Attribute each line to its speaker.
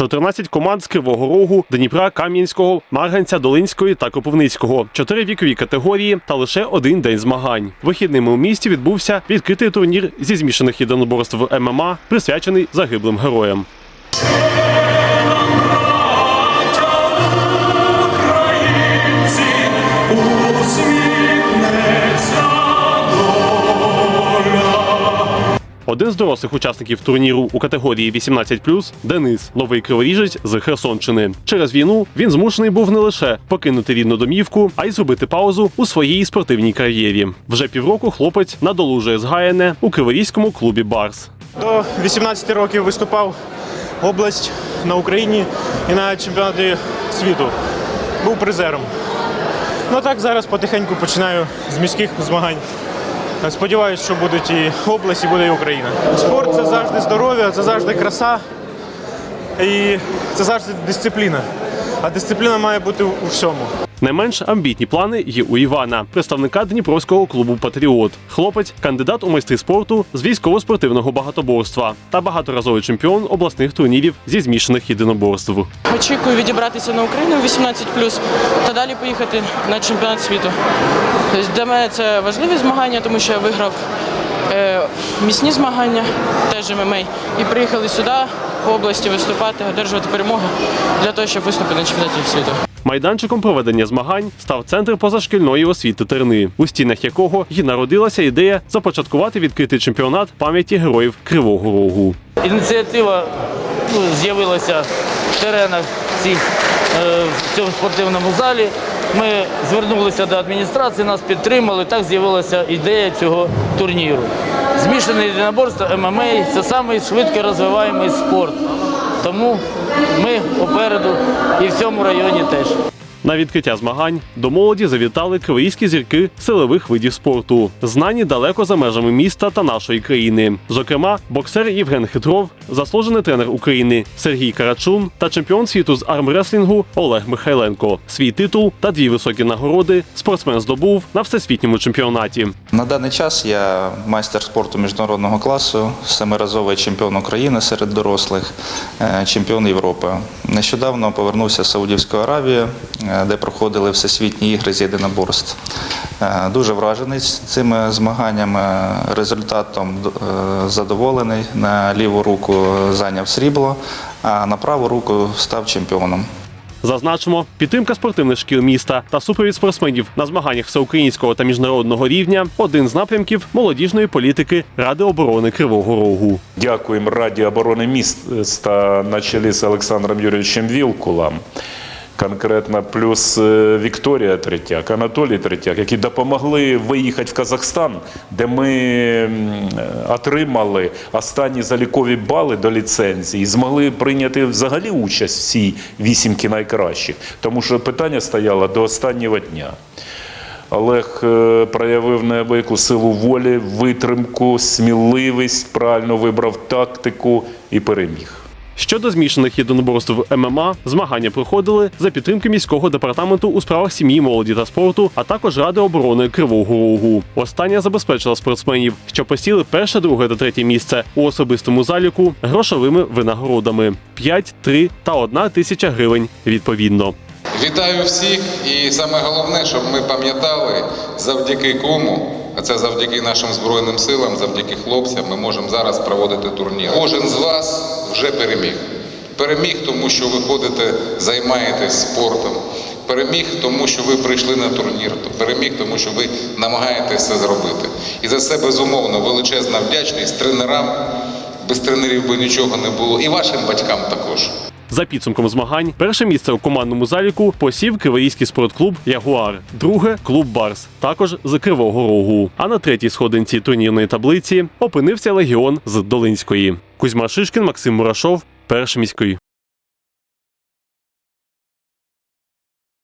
Speaker 1: 14 команд з Кривого Рогу, Дніпра, Кам'янського, Марганця, Долинської та Кропивницького. Чотири вікові категорії та лише один день змагань. Вихідними у місті відбувся відкритий турнір зі змішаних єдиноборств ММА, присвячений загиблим героям. Один з дорослих учасників турніру у категорії 18+, Денис, новий криворіжець з Херсонщини. Через війну він змушений був не лише покинути рідну домівку, а й зробити паузу у своїй спортивній кар'єрі. Вже півроку хлопець надолужує згаяне у криворізькому клубі Барс.
Speaker 2: До 18 років виступав область на Україні і на чемпіонаті світу. Був призером. Ну так зараз потихеньку починаю з міських змагань. Сподіваюсь, що будуть і область, і буде і Україна. Спорт це завжди здоров'я, це завжди краса і це завжди дисципліна. А дисципліна має бути у всьому.
Speaker 1: Не менш амбітні плани є у Івана, представника Дніпровського клубу Патріот. Хлопець кандидат у майстри спорту з військово-спортивного багатоборства та багаторазовий чемпіон обласних турнірів зі змішаних єдиноборств.
Speaker 3: Очікую відібратися на Україну 18+, та далі поїхати на чемпіонат світу. Тобто для мене це важливі змагання, тому що я виграв е, місні змагання, теж ММА, і приїхали сюди по області виступати, одержувати перемоги для того, щоб виступити на чемпіонаті світу.
Speaker 1: Майданчиком проведення змагань став центр позашкільної освіти Терни, у стінах якого й народилася ідея започаткувати відкритий чемпіонат пам'яті героїв Кривого Рогу.
Speaker 4: Ініціатива ну, з'явилася в теренах цих, е, в цьому спортивному залі. Ми звернулися до адміністрації, нас підтримали. Так з'явилася ідея цього турніру. Змішане єдиноборство ММА – це самий швидко розвиваємий спорт. Тому ми попереду і в цьому районі теж.
Speaker 1: На відкриття змагань до молоді завітали кривійські зірки силових видів спорту, знані далеко за межами міста та нашої країни. Зокрема, боксер Євген Хитров, заслужений тренер України Сергій Карачун та чемпіон світу з армреслінгу Олег Михайленко. Свій титул та дві високі нагороди спортсмен здобув на всесвітньому чемпіонаті.
Speaker 5: На даний час я майстер спорту міжнародного класу, семиразовий чемпіон України серед дорослих, е, чемпіон Європи. Нещодавно повернувся з Саудівської Аравії, е, де проходили всесвітні ігри з єдиноборств. Е, Дуже вражений цими змаганнями, результатом задоволений. На ліву руку зайняв срібло, а на праву руку став чемпіоном.
Speaker 1: Зазначимо, підтримка спортивних шкіл міста та супровід спортсменів на змаганнях всеукраїнського та міжнародного рівня один з напрямків молодіжної політики Ради оборони Кривого Рогу.
Speaker 6: Дякуємо Раді оборони міста на чолі з Олександром Юрійовичем Вілкулом. Конкретно плюс е, Вікторія Третяк, Анатолій Третяк, які допомогли виїхати в Казахстан, де ми е, отримали останні залікові бали до ліцензії і змогли прийняти взагалі участь в цій вісімки найкращих, тому що питання стояло до останнього дня. Олег е, проявив неабияку силу волі, витримку, сміливість, правильно вибрав тактику і переміг.
Speaker 1: Щодо змішаних єдиноборств ММА, змагання проходили за підтримки міського департаменту у справах сім'ї, молоді та спорту, а також Ради оборони Кривого Рогу. Остання забезпечила спортсменів, що посіли перше, друге та третє місце у особистому заліку грошовими винагородами 5, 3 та 1 тисяча гривень відповідно.
Speaker 7: Вітаю всіх, і саме головне, щоб ми пам'ятали, завдяки кому, а це завдяки нашим Збройним силам, завдяки хлопцям, ми можемо зараз проводити турнір. Кожен з вас вже переміг. Переміг, тому що ви ходите, займаєтесь спортом. Переміг, тому що ви прийшли на турнір. Переміг, тому що ви намагаєтесь це зробити. І за це безумовно величезна вдячність тренерам. Без тренерів би нічого не було, і вашим батькам також.
Speaker 1: За підсумком змагань, перше місце у командному заліку посів Криворізький спортклуб Ягуар, друге клуб Барс, також з Кривого Рогу. А на третій сходинці турнірної таблиці опинився легіон з Долинської. Кузьма Шишкін, Максим Мурашов, перший міський.